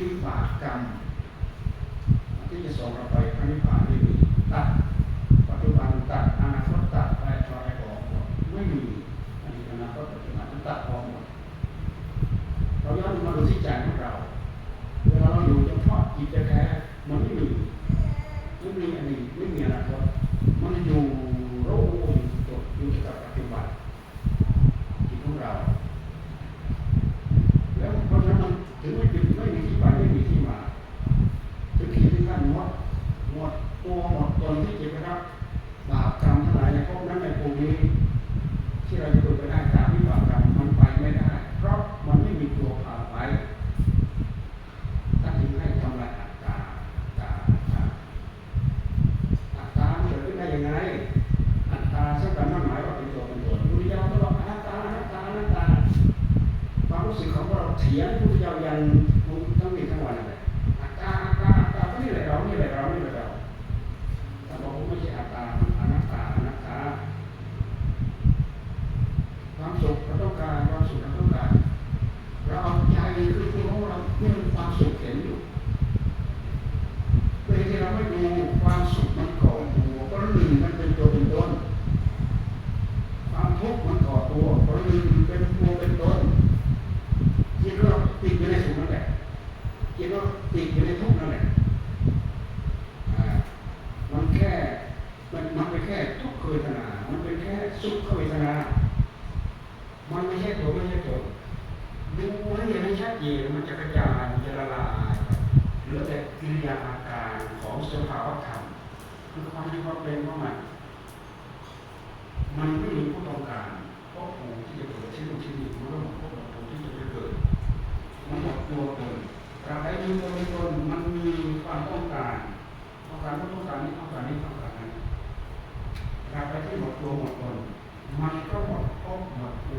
วิบากกรรม ที่จะส่งเราไปพระนิพพานไม่มีตัดปัจจุบันตัดอนาคตตัดอะไรต่ออะไรออกหมดไม่มีอันนี้อนาคตปัจจุบันตัดออกหมดเราย้อนมาดูที่ใจของเราเวลาเราอยู่เฉพาะจิตแท้มันไม่มีไม่มีอันนี้ไม่มีอนาคตมันอยู่รู้อยู่ตัวอยู่กับ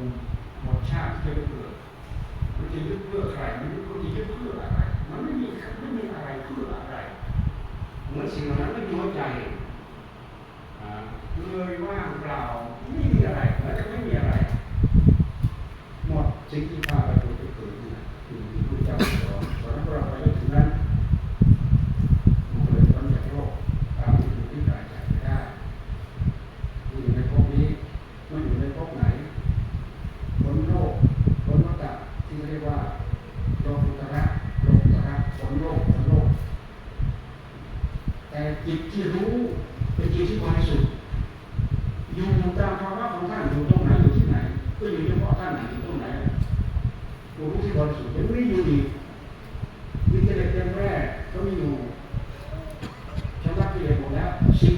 งหมดชาติที่จะเกิดมันจะยึดเพื่อใครมันจะยึดเพื่ออะไร มันไม่มีไม่มีอะไรเพื่ออะไร เหมือนสิ่งนั้นไม่มีหัวใจเลยว่างเปล่าไม่มีอะไรแล้วจะไม่มีอะไร หมดสิ่งที่พาไปเกิดเกิดนี่แหละสิ่งที่พระเจ้า อยู่ตามภาวะของท่านอยู่ตรงไหนอยู่ที่ไหน ก็อยู่เฉพาะท่านอยู่ตรงไหนหลวงพ่ที่บริสุทธิ์ยังไม่อยู่ดีวิจารณ์แรกก็ไม่อยู่ชำระกิเลสหมดแล้วสิ่ง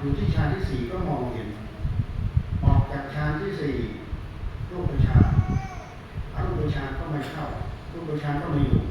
อยู่ที่ฌานที่สี่ก็มองเห็น ออกจากฌานที่สี่รูปฌานอรูปฌานก็ไม่เข้ารูปฌานก็ไม่อยู่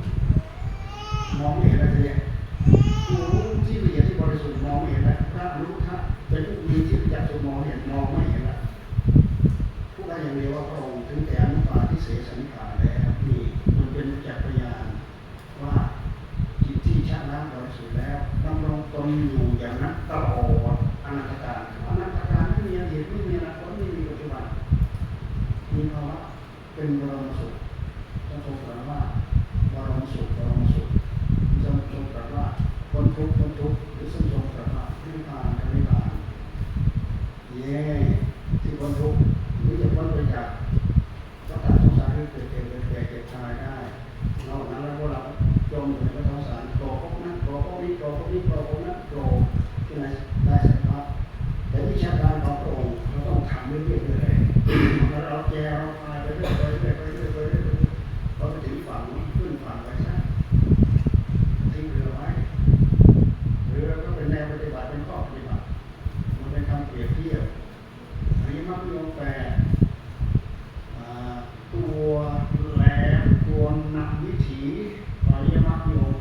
วิถีอริยมรรคโย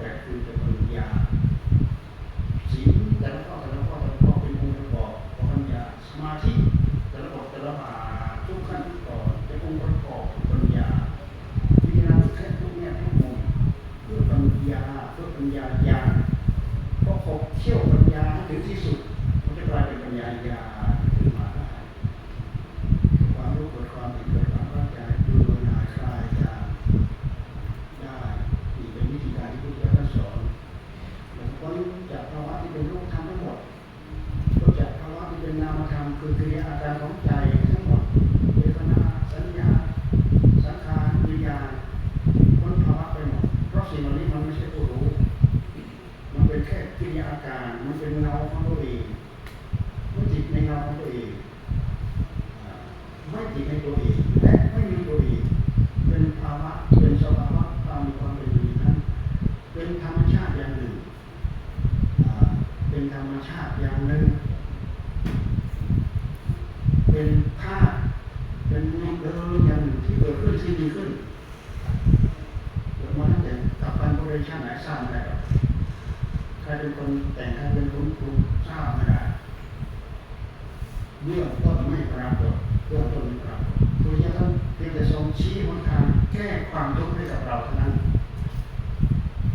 แก้ความทุกข์ให้กับเราเท่านั้น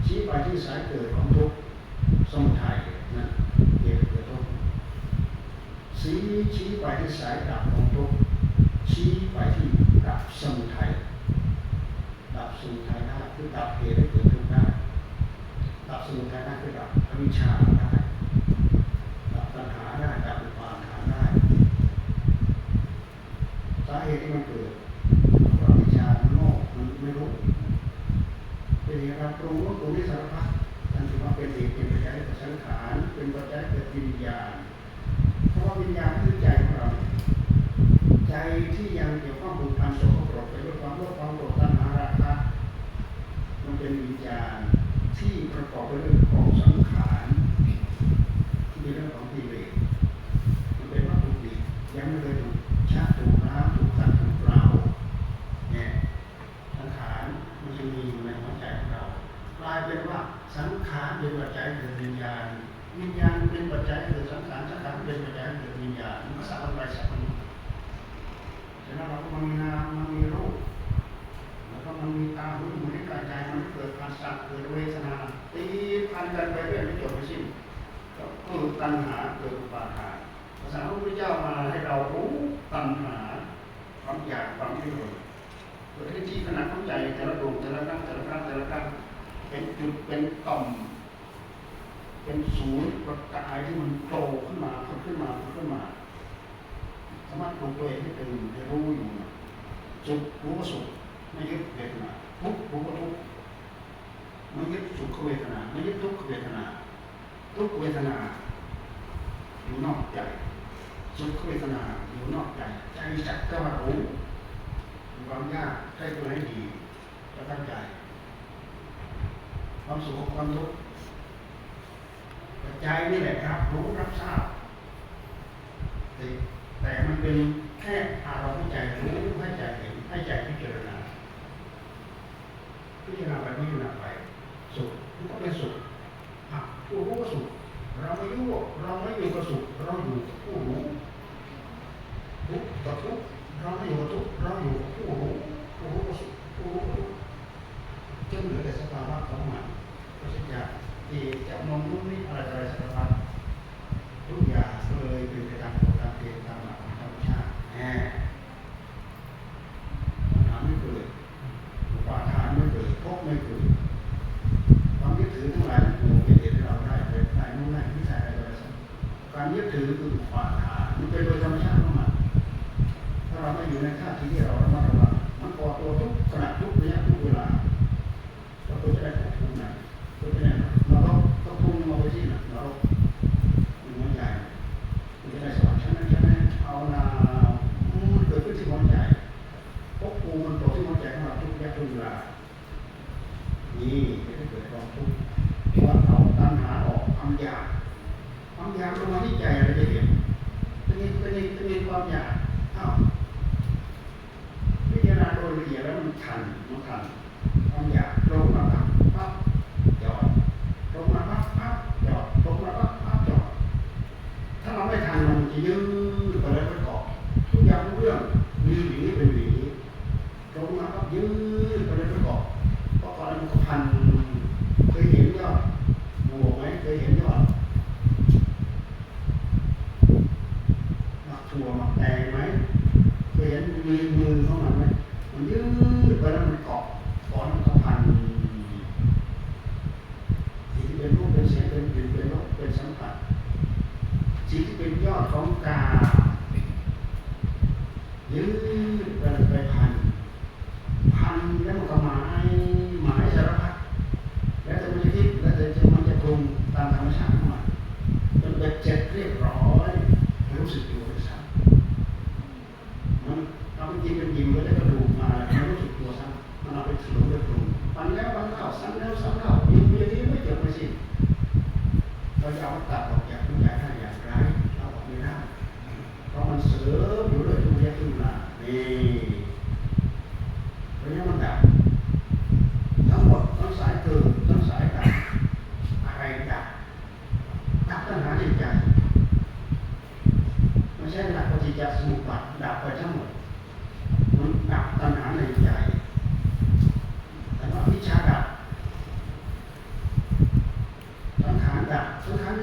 ชี้ไปที่สายเกิดของทุกข์สมุทัยนะเกิดเกิดทุกข์สีชี้ไปที่สายดับของทุกข์ชี้ไปที่ดับสมุทัยดับสมุทัยได้คือดับเหตุให้เกิดทุกข์ได้ดับสมุทัยได้คือดับอวิชชาได้ดับตัณหาได้ดับอุปาทานได้สาเหตุที่มันเกิด ความรู้รู้วิชา ตัณหาความอยากความไม่รู้ตัวที่ที่ขนาดของใจแต่ละดวงแต่ละตั้งแต่ละตั้งแต่ละตั้งเป็นจุดเป็นต่อม เป็นศูนย์ประกายที่มันโตขึ้นมาขึ้นมาขึ้นมาสามารถปลุกตัวเองให้เป็นให้รู้อยู่จุขรู้ว่าสุขไม่ยึดเวทนาทุกข์รู้ว่าทุกข์ไม่ยึดสุขเวทนาไม่ยึดทุกเวทนา ทุกเวทนาอยู่นอกใจ สุขเวทนาอยู่นอกใจใจจับก็รู้ความยากใช้ตัวให้ดีและตั้งใจ ความสุขความทุกข์ใจนี่แหละครับ รู้รับทราบแต่มันเป็นแค่อารมณ์ใจรู้ให้ใจ ยึดถือคือขวางทามันเป็นโดยธรรมชาติของมันถ้าเราไม่อยู่ในท่าทีที่เราระมัดระวังมันก่อตัวทุกขณะทุกระยะทุกเวลา you ตามคำถามหน่อยจนเบ็ดเจ็บเรียบรอย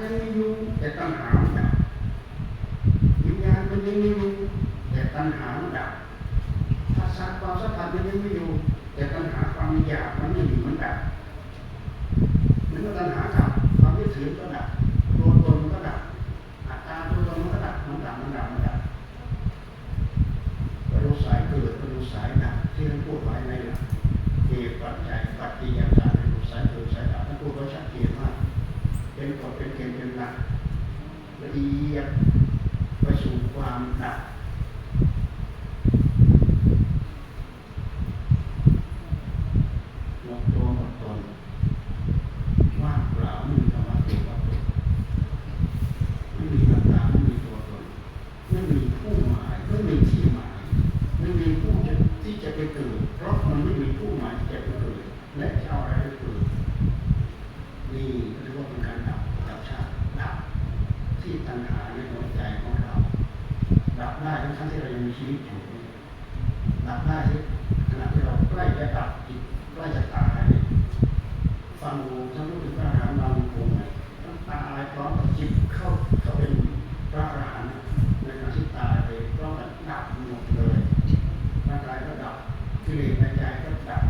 Cái ví dụ. กิเลสในใจก็ดับ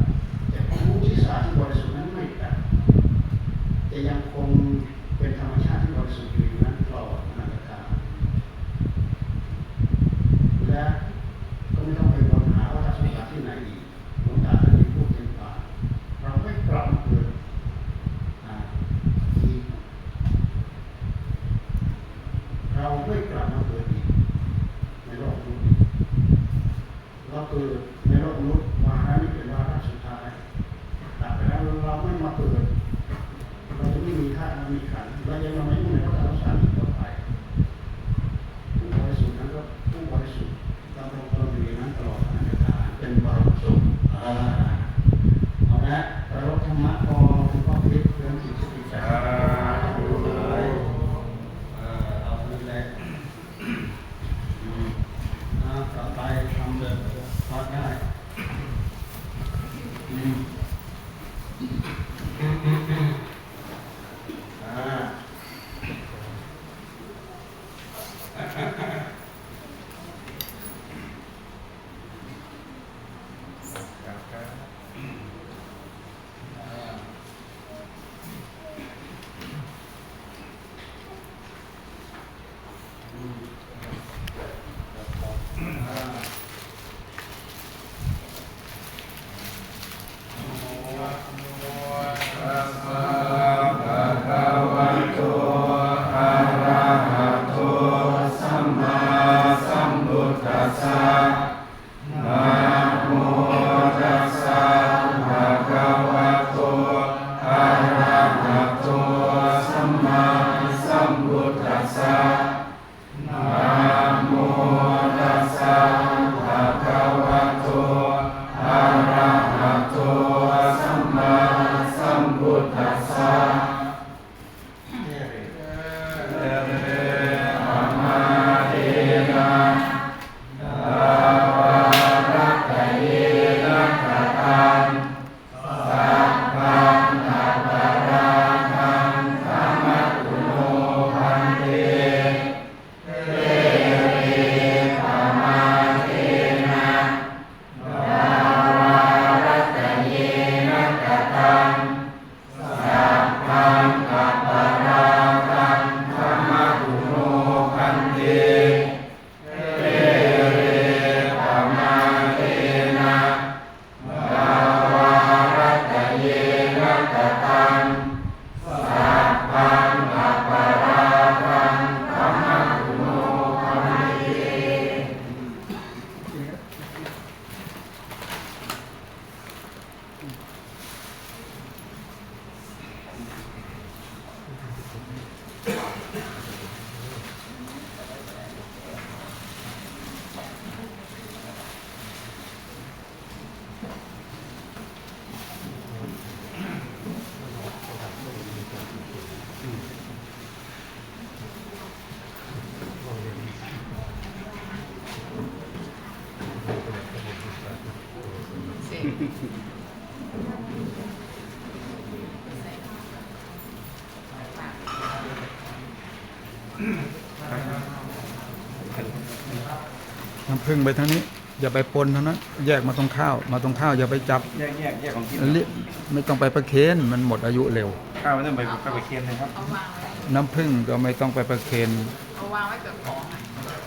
น้ำพึ่งไปทางนี้ อย่าไปปนเท่านั้นแยกมาตรงข้าว มาตรงข้าวอย่าไปจับแยกแยกแยกของกินเรียไม่ต้องไปประเคนมันหมดอายุเร็ว ข้าวไม่ต้องไปไปไปเคียนเลยครับ เอาวางไว้น้ำพึ่งก็ไม่ต้องไปประเคนเอาวางไว้กับของอะ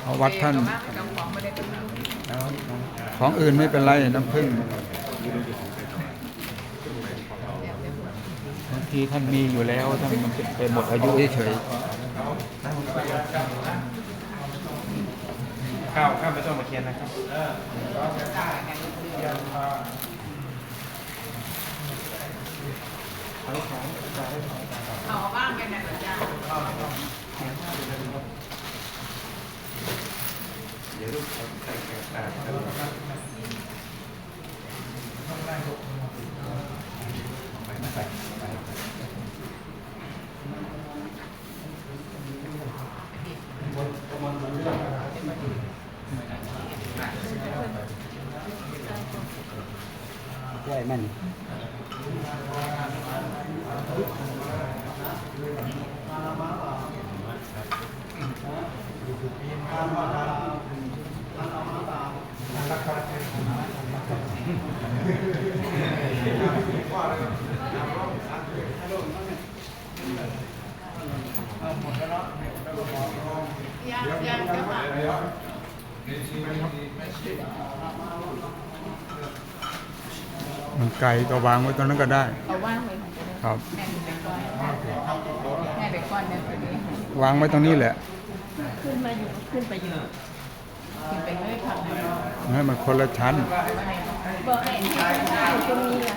เอาวัดท่าน เอกับกับของไม่ได้กำหนดแล้วน้องของอื่นไม่เป็นไรน้ำพึ่งเดี๋ยวเดี๋ยวบางทีท่านมีอยู่แล้วท่านมันเป็นหมดอายุเฉย ข้าวข้าวไม่ต้องมาเคียนนะครับเอาบ้างกันนะจ๊ะเดี๋ยวลูกเอาใส่กระดาษครับใช่มัน ยังยังจะมา ๆมัน ไก่ก็วางไว้ตรงนั้นก็ได้ เอาว่างไว้ของจะได้ครับ แม่เด็กก้อนแม่เด็กก้อนเนี่ยตัวนี้วางไว้ตรงนี้แหละขึ้นมาอยู่ขึ้นไปอยู่ขึ้นไปไม่ทำอะไรให้มันคนละชั้นบอกให้ที่ได้ตรงนี้แหละ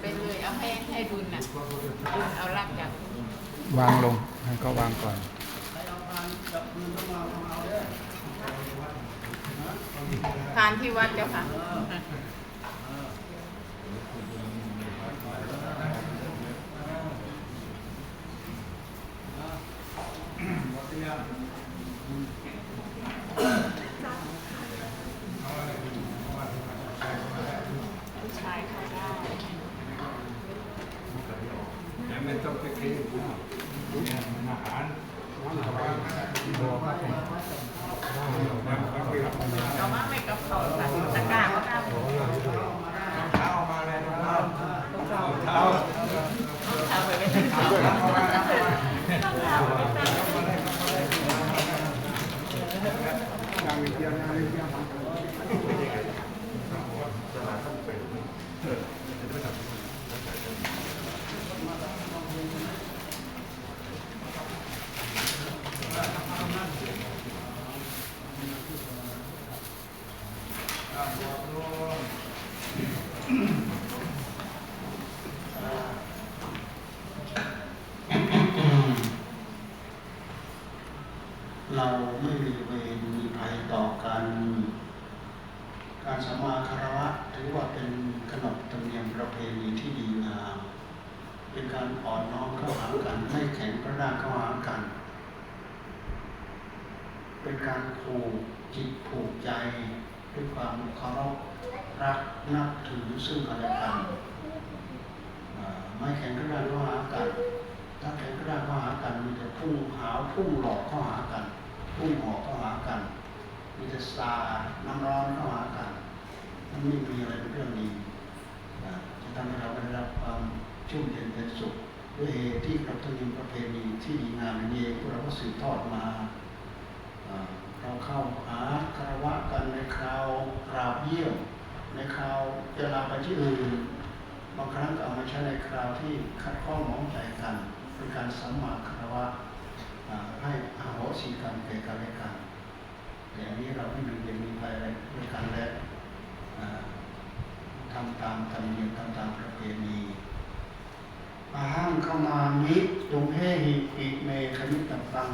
ไปเลยเอาให้ให้บุญน่ะบุญเอารักจากวางลงให้เขาวางก่อนทานที่วัดเจ้าค่ะ ผู้ชายเขาได้ ไม่ต้องไปเคียนอาหาร เอามาไม่กับเขาตัดตะกร้าก็ได้ เท้ามาเลยเท้าเท้า เอาไปไม่ถึงเขา เราไม่มีเวรมีภัยต่อกัน การสมมาคารวะ ถือว่าเป็นขนบธรรมเนียมประเพณีที่ดีงามเป็นการอ่อนน้อมเข้าหากันไม่แข็งกระด้างเข้าหากัน เป็นการผูกจิตผูกใจด้วยความเคารพรักนับถือซึ่งกันและกันไม่แข็งกระด้างเข้าหากันถ้าแข็งกระด้างเข้าหากันมีแต่พุ่งหาวพุ่งหลอกเข้าหากัน พุ่งหอกเข้าหากัน มีแต่สาดน้ำร้อนเข้าหากัน ไม่มีอะไรเป็นเรื่องดีจะทำให้เราได้รับความชุ่มเย็นเป็นสุขด้วยเหตุที่ประเพณีประเพณีที่ดีงามนี้เองพวกเราก็สืบทอดมาเราเข้าหาคารวะกันในคราวกราบเยี่ยมในคราวเวลาไปที่อื่นบางครั้งก็เอามาใช้ในคราวที่คัดข้องมองใจกันเป็นการสัมมาคารวะอ่าให้อาโหสิกรรมแก่กันและกันแต่อันนี้เราไม่มีเวรมีภัยอะไรด้วยกันแล้ว ทำตามธรรมเนียมทำตามประเพณีอาห้ามเข้ามามิจงเฮหิปิเมคณิตตัง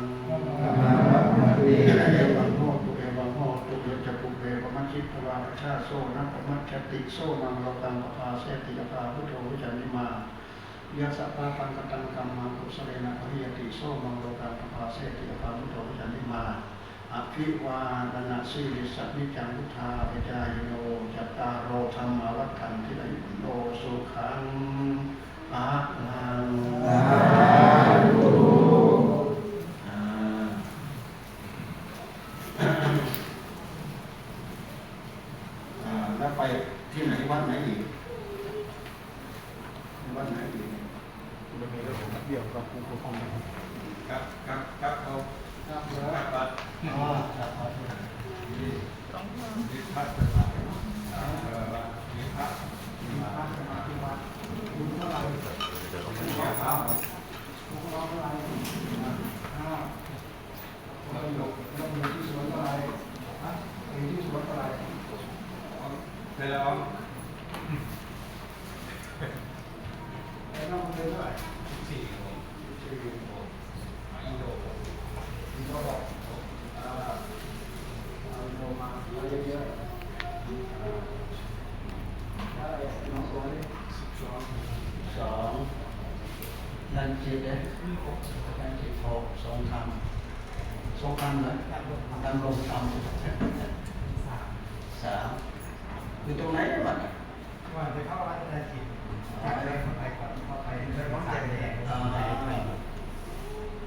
เอวังโหตุเอวังโหตุเอจักุเบปมัชชิตวาปชาโซนะปมัชติโซมังเราตังปภาเสติยภาพุทโธวิจาริมายาสัพพะปังกตังกรรมังกุสเลนะพริยติโซมังโลกังปภาเสติยภาพุทโธวิจาริมา อภิวาตนาสีริสัพนิจังุทธาปจายโนจัตตารโอธรรมวัฏฐานทิฏฐิโนสุขังอาลังอาลู ja, ja, je ziet wat er is, hè? Je ziet wat er aan is. Welkom.